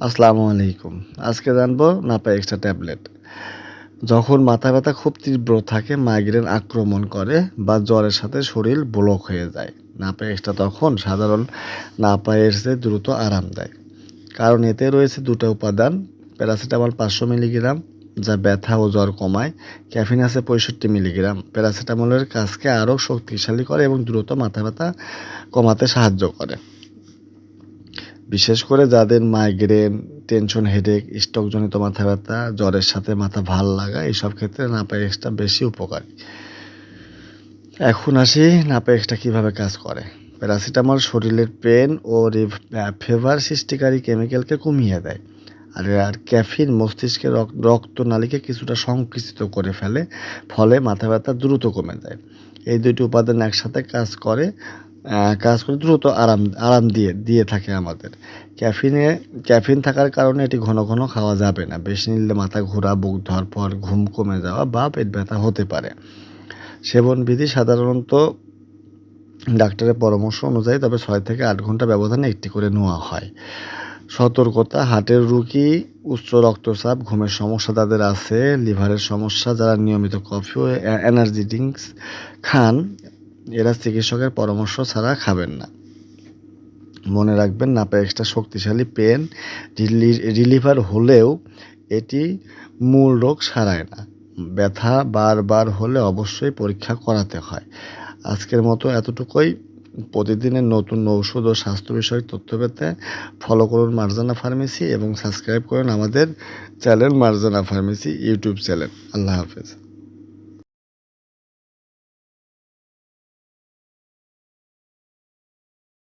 আসসালামু আলাইকুম। আজকে জানব নাপা এক্সট্রা ট্যাবলেট। যখন মাথা ব্যথা খুব তীব্র থাকে, মাইগ্রেন আক্রমণ করে বা জ্বরের সাথে শরীর ব্লক হয়ে যায়। নাপা এক্সট্রা তখন সাধারণ নাপায়ের চেয়ে দ্রুত আরাম দেয়। কারণ এতে রয়েছে দুটো উপাদান, প্যারাসিটামল পাঁচশো মিলিগ্রাম, যা ব্যথা ও জ্বর কমায়। ক্যাফিন আছে পঁয়ষট্টি মিলিগ্রাম। প্যারাসিটামলের কাজকে আরও শক্তিশালী করে এবং দ্রুত মাথা ব্যথা কমাতে সাহায্য করে। বিশেষ করে যাদের মাইগ্রেন টেনশন হেডেক স্ট্রোকজনিত মাথা ব্যথা, জ্বরের সাথে মাথা ভালো লাগা, এইসব ক্ষেত্রে নাপাএক্সটা বেশি উপকারী। এখন আসি নাপাএক্সটা কীভাবে কাজ করে। প্যারাসিটামল শরীরের পেন ও ফেভার সৃষ্টিকারী কেমিক্যালকে কমিয়ে দেয় আর আর ক্যাফিন মস্তিষ্কের রক্তনালীকে কিছুটা সংকুচিত করে ফেলে, ফলে মাথা ব্যথা দ্রুত কমে যায়। এই দুটি উপাদান একসাথে কাজ করে কাজ করে দ্রুত আরাম আরাম দিয়ে দিয়ে থাকে আমাদের। ক্যাফিনে, ক্যাফিন থাকার কারণে এটি ঘন ঘন খাওয়া যাবে না। বেশি নিলে মাথা ঘোরা, বুক ধরপর ঘুম কমে যাওয়া বা পেট ব্যথা হতে পারে। সেবন বিধি সাধারণত ডাক্তারের পরামর্শ অনুযায়ী তবে ছয় থেকে আট ঘণ্টা ব্যবধানে একটি করে নেওয়া হয়। সতর্কতা, হার্টের রুগী, উচ্চ রক্তচাপ, ঘুমের সমস্যা তাদের আছে, লিভারের সমস্যা, যারা নিয়মিত কফি ও এনার্জি ড্রিঙ্কস খান এরা চিকিৎসকের পরামর্শ ছাড়া খাবেন না। মনে রাখবেন, নাপা এক্সট্রা শক্তিশালী পেন রিলিভার হলেও এটি মূল রোগ সারায় না। ব্যথা বারবার হলে অবশ্যই পরীক্ষা করাতে হয়। আজকের মতো এতটুকুই। প্রতিদিনের নতুন ঔষধ ও স্বাস্থ্য বিষয়ক তথ্য পেতে ফলো করুন মার্জানা ফার্মেসি এবং সাবস্ক্রাইব করুন আমাদের channel Marjana pharmacy YouTube channel. আল্লাহ হাফেজ।